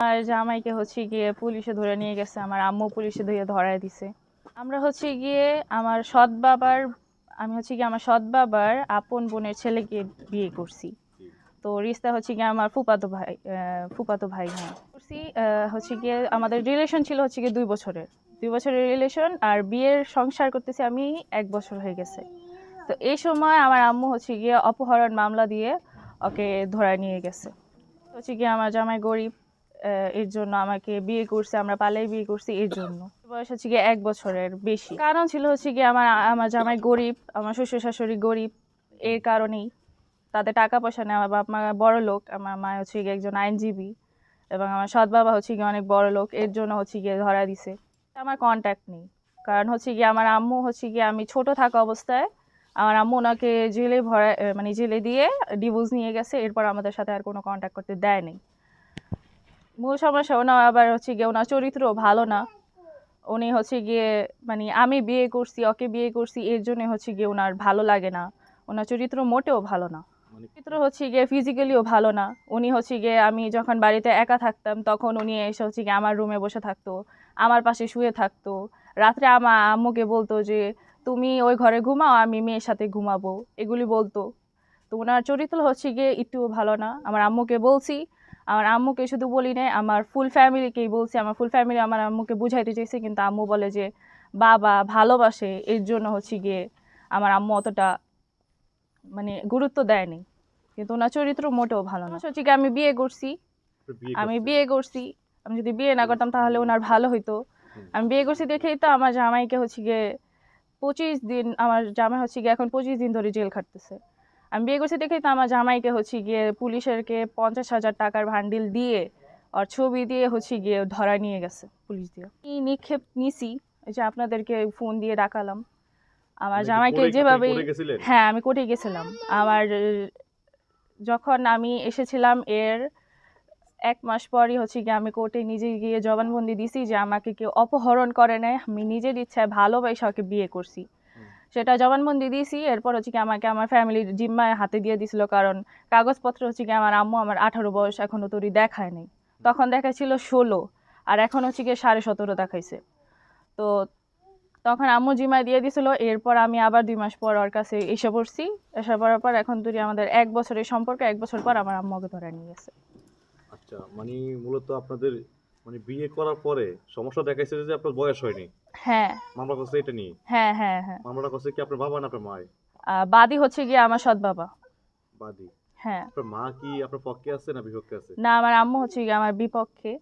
আর জামাইকে হচ্ছে গিয়ে পুলিশে ধরে নিয়ে গেছে, আমার আম্মু পুলিশে ধরে ধরায় দিছে। আমরা হচ্ছে গিয়ে আমার সৎ বাবার, আমি হচ্ছে গিয়ে আমার সৎ বাবার আপন বোনের ছেলেকে বিয়ে করছি। তো রিস্তা হচ্ছে গিয়ে আমার ফুপাতো ভাই ফুপাতো ভাই হ্যাঁ করছি হচ্ছে গিয়ে আমাদের রিলেশন ছিল হচ্ছে গিয়ে দুই বছরের। দুই বছরের রিলেশন আর বিয়ের সংসার করতেছি আমি এক বছর হয়ে গেছে। তো এই সময় আমার আম্মু হচ্ছে গিয়ে অপহরণ মামলা দিয়ে ওকে ধরায় নিয়ে গেছে। হচ্ছে গিয়ে আমার জামাই গরিব। এর জন্য আমাকে বিয়ে করছে, আমরা পালাই বিয়ে করছি এর জন্য। বয়স হচ্ছে গিয়ে এক বছরের বেশি। কারণ ছিল হচ্ছে গিয়ে আমার আমার জামাই গরিব, আমার শ্বশুর শাশুড়ি গরিব, এর কারণেই তাদের টাকা পয়সা নেই আমার বাপ মা বড় লোক, আমার মা হচ্ছে গিয়ে একজন আইনজীবী এবং আমার সৎ বাবা হচ্ছে গিয়ে অনেক বড় লোক, এর জন্য হচ্ছে গিয়ে ধরা দিছে। আমার কন্ট্যাক্ট নেই। কারণ হচ্ছে গিয়ে আমার আম্মু হচ্ছে গিয়ে আমি ছোট থাকা অবস্থায় আমার আম্মু ওনাকে জেলে ভরা মানে জেলে দিয়ে ডিভোর্স নিয়ে গেছে, এরপর আমাদের সাথে আর কোনো কন্ট্যাক্ট করতে দেয় নেই। মূল সমস্যা ওনার আবার হচ্ছে গিয়ে ওনার চরিত্র ভালো না। উনি হচ্ছে গিয়ে মানে আমি বিয়ে করছি ওকে বিয়ে করছি এর জন্য হচ্ছে গিয়ে ওনার ভালো লাগে না। ওনার চরিত্র মোটেও ভালো না। মানে চরিত্র হচ্ছে গিয়ে ফিজিক্যালিও ভালো না। উনি হচ্ছে গিয়ে আমি যখন বাড়িতে একা থাকতাম তখন উনি এসে হচ্ছে গিয়ে আমার রুমে বসে থাকতো আমার পাশে শুয়ে থাকতো। রাত্রে আমার আম্মুকে বলতো যে তুমি ওই ঘরে ঘুমাও আমি মেয়ের সাথে ঘুমাবো। এগুলি বলতো। তো ওনার চরিত্র হচ্ছে গিয়ে একটু ভালো না। আমার আম্মুকে বলছি আমার আম্মুকে শুধু বলি নাই আমার ফুল ফ্যামিলিকেই বলছি আমার ফুল ফ্যামিলি আমার আম্মুকে বুঝাইতে চাইছে কিন্তু আম্মু বলে যে বাবা ভালোবাসে এর জন্য হচ্ছে গিয়ে আমার আম্মু অতটা মানে গুরুত্ব দেয়নি। কিন্তু ওনার চরিত্র মোটেও ভালো না। হচ্ছে আমি বিয়ে করছি আমি বিয়ে করছি আমি যদি বিয়ে না করতাম তাহলে ওনার ভালো হইতো। আমি বিয়ে করছি দেখেই তো আমার জামাইকে হচ্ছে গিয়ে পঁচিশ দিন আমার জামাই হচ্ছে গিয়ে এখন পঁচিশ দিন ধরে জেল খাটতেছে। আমি বিয়ে করছি দেখেই তো আমার জামাইকে হচ্ছে গিয়ে পুলিশেরকে পঞ্চাশ হাজার টাকার ভান্ডিল দিয়ে আর ছবি দিয়ে হচ্ছে গিয়ে ধরা নিয়ে গেছে পুলিশ দিয়ে। এই নিক্ষেপ নিছি যে আপনাদেরকে ফোন দিয়ে ডাকালাম আমার মানে জামাইকে যেভাবে হ্যাঁ আমি কোর্টে গেছিলাম। আমার যখন আমি এসেছিলাম এর এক মাস পরই হচ্ছে গিয়ে আমি কোর্টে নিজে গিয়ে জবানবন্দি দিছি যে আমাকে কেউ অপহরণ করে নেয় আমি নিজের ইচ্ছায় ভালোবাসা ওকে বিয়ে করছি। সেটা জবানবন্দি দিয়েছি। এরপর হচ্ছে কি আমাকে আমার ফ্যামিলির জিম্মায় হাতে দিয়ে দিছিল কারণ কাগজপত্র হচ্ছে কি আমার আম্মু আমার আঠারো বয়স এখনও তৈরি দেখায় নাই। তখন দেখাচ্ছিল ষোলো আর এখন হচ্ছে গিয়ে সাড়ে সতেরো দেখাইছে। তো তখন আম্মু জিম্মায় দিয়ে দিছিল এরপর আমি আবার দুই মাস পর ওর কাছে এসে পড়ছি। এসে পড়ার পর এখন তুই আমাদের এক বছরের সম্পর্কে, এক বছর পর আমার আম্মুকে ধরে নিয়ে গেছে। আচ্ছা মানে মূলত আপনাদের মানে বিয়ে করার পরে সমস্যা দেখাইছে যে আপনার বয়স হয়নি। হ্যাঁ। মামলা করছে এটা নিয়ে? হ্যাঁ হ্যাঁ হ্যাঁ। মামলাটা করছে কি আপনার বাবা না আপনার মা বাদী হচ্ছে গিয়ে আমার সৎ বাবা। বাদী? হ্যাঁ। আপনার মা কি আপনার পক্ষে আছে না বিপক্ষে আছে? না আমার আম্মু হচ্ছে গিয়ে আমার বিপক্ষে।